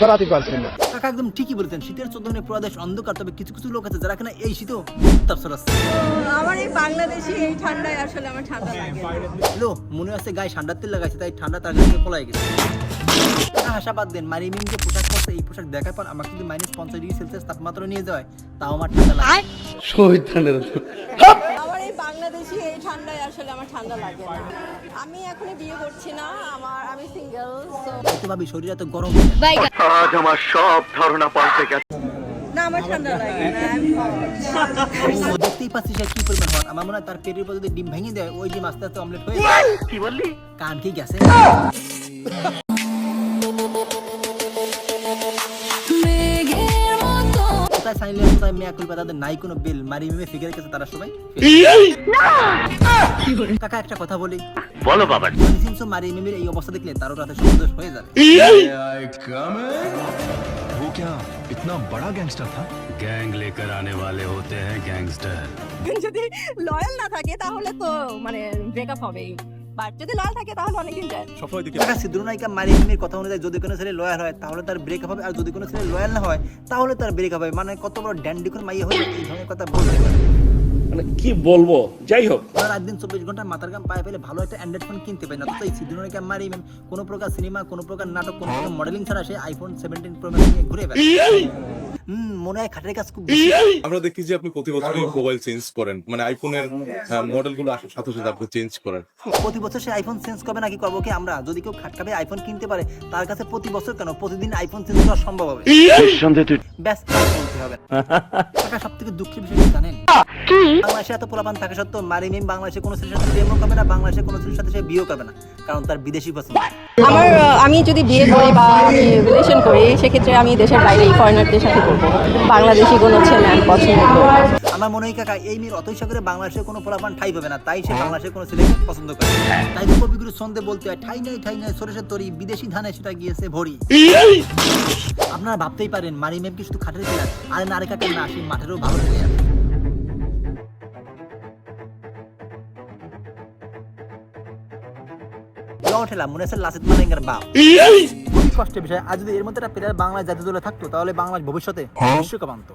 বেড়াতে পারছি না। কাকা একদম ঠিকই বলেছেন শীতের চোদ্দনে পুরো দেশ অন্ধকার তবে কিছু কিছু লোক আছে যারা কিনা এই শীতেও আছে। আমার এই বাংলাদেশি এই ঠান্ডায় আসলে আমার ঠান্ডা লাগে না। লো মনে আছে গায়ে ঠান্ডার তেল লাগাইছে তাই ঠান্ডা তার কাছে পলাই গেছে। হাসা বাদ দেন মারি মিম যে পোশাক পরছে এই পোশাক দেখার পর আমাকে যদি মাইনাস পঞ্চাশ ডিগ্রি সেলসিয়াস তাপমাত্রা নিয়ে যায় তাও আমার ঠান্ডা লাগে আমার এই বাংলাদেশি এই ঠান্ডায় আসলে আমার ঠান্ডা লাগে না। আমি এখনও বিয়ে করছি না আমার আমি সিঙ্গেল তো ভাবি শরীর এত গরম। আজ আমার সব ধারণা পাল্টে গেছে। না আমার ঠান্ডা লাগে না আমি hot। ও দেখতেই পাচ্ছি কি পরিমাণ হট আমার মনে হয় তার পেটের উপর যদি ডিম ভেঙে দেয় ওই ডিম আস্তে আস্তে অমলেট হয়ে কি বললি? কান কি গেছে? কোথায় সাইন লিওন কোথায় মেয়া কুলপা তাদের নাই কোনো বিল মারি মিমে ফিগারের কাছে তারা সবাই কাকা একটা কথা বলি বলো বাবা সিনসো মারি মিমির এই অবস্থা দেখলে তারও রাতে সন্তোষ হয়ে যাবে I come in? वो क्या इतना बड़ा गैंगस्टर था गैंग लेकर आने वाले होते हैं गैंगस्टर যদি লয়াল না থাকে তাহলে তো মানে ব্রেকআপ হবেই বাট যদি লয়াল থাকে তাহলে অনেকদিন যায়। কাকা সিদ্ধু নায়িকা মারি মিমির কথা অনুযায়ী যদি কোনো ছেলে লয়াল হয় তাহলে তার ব্রেকআপ হবে। আর যদি কোনো ছেলে লয়াল না হয় তাহলে তার ব্রেকআপ হবে। মানে কত বড় ড্যান্ডি করে মাইয়া হয়ে এই ধরনের কথা বলতে পারে? মানে কি বলব? যাই হোক। আর রাত দিন চব্বিশ ঘণ্টা মাথার গাম পায়ে পেলে ভালো একটা অ্যান্ড্রয়েড ফোন কিনতে পারি না। তো এই সিদ্ধু নায়িকা মারি মিম কোনো প্রকার সিনেমা কোনো প্রকার নাটক কোনো প্রকার মডেলিং ছাড়া সে আইফোন সেভেন্টিন প্রো ম্যাক্স নিয়ে ঘুরে বেড়ায়। মনে হয় খাটের কাজ খুব আমরা দেখি যে আপনি প্রতি বছরই মোবাইল চেঞ্জ করেন। মানে আইফোনের মডেলগুলো আসার সাথে সাথে আপনি চেঞ্জ করেন। প্রতি বছর সে আইফোন চেঞ্জ করবে নাকি করব কি আমরা? যদি কেউ খাটকাবে আইফোন কিনতে পারে তার কাছে প্রতি বছর কেন? প্রতিদিন আইফোন চেঞ্জ করা সম্ভব হবে? বলতে টাকা সব থেকে দুঃখের বিষয় জানেন? বাংলাদেশে এত পোলাপান থাকা সত্ত্বেও মারি মিম বাংলাদেশে কোনো ছেলের সাথে প্রেমও করবে না বাংলাদেশে কোনো ছেলের সাথে সে বিয়েও করবে না কারণ তার বিদেশি পছন্দ। আমার আমি যদি বিয়ে করি বা আমি রিলেশন করি সেক্ষেত্রে আমি দেশের বাইরে ফরেনারদের সাথে করব। বাংলাদেশি কোনো ছেলে আমি পছন্দ করব আমার মনে হয় কাকা এই মেয়ের অতই সাগরে বাংলাদেশের কোনো পোলাপান ঠাই পাবে না। তাই সে বাংলাদেশের কোনো ছেলেকে পছন্দ করে তাই তো কবিগুরু ছন্দে বলতে হয় ঠাই নাই ঠাই নাই সরেসের তরি বিদেশি ধানে সেটা গিয়েছে ভরি। আপনারা ভাবতেই পারেন মারি মেম কি শুধু খাটের প্লেয়ার আরে না রে কাকা না সেই মাঠেরও ভালো প্লেয়ার ঠেলা মনে আছে লাসিত মালিঙ্গার বাপ। খুবই কষ্টের বিষয় আর যদি এর মধ্যে একটা প্লেয়ার বাংলায় জাতীয় দলে থাকতো তাহলে বাংলাদেশ ভবিষ্যতে বিশ্বকাপ আনতো।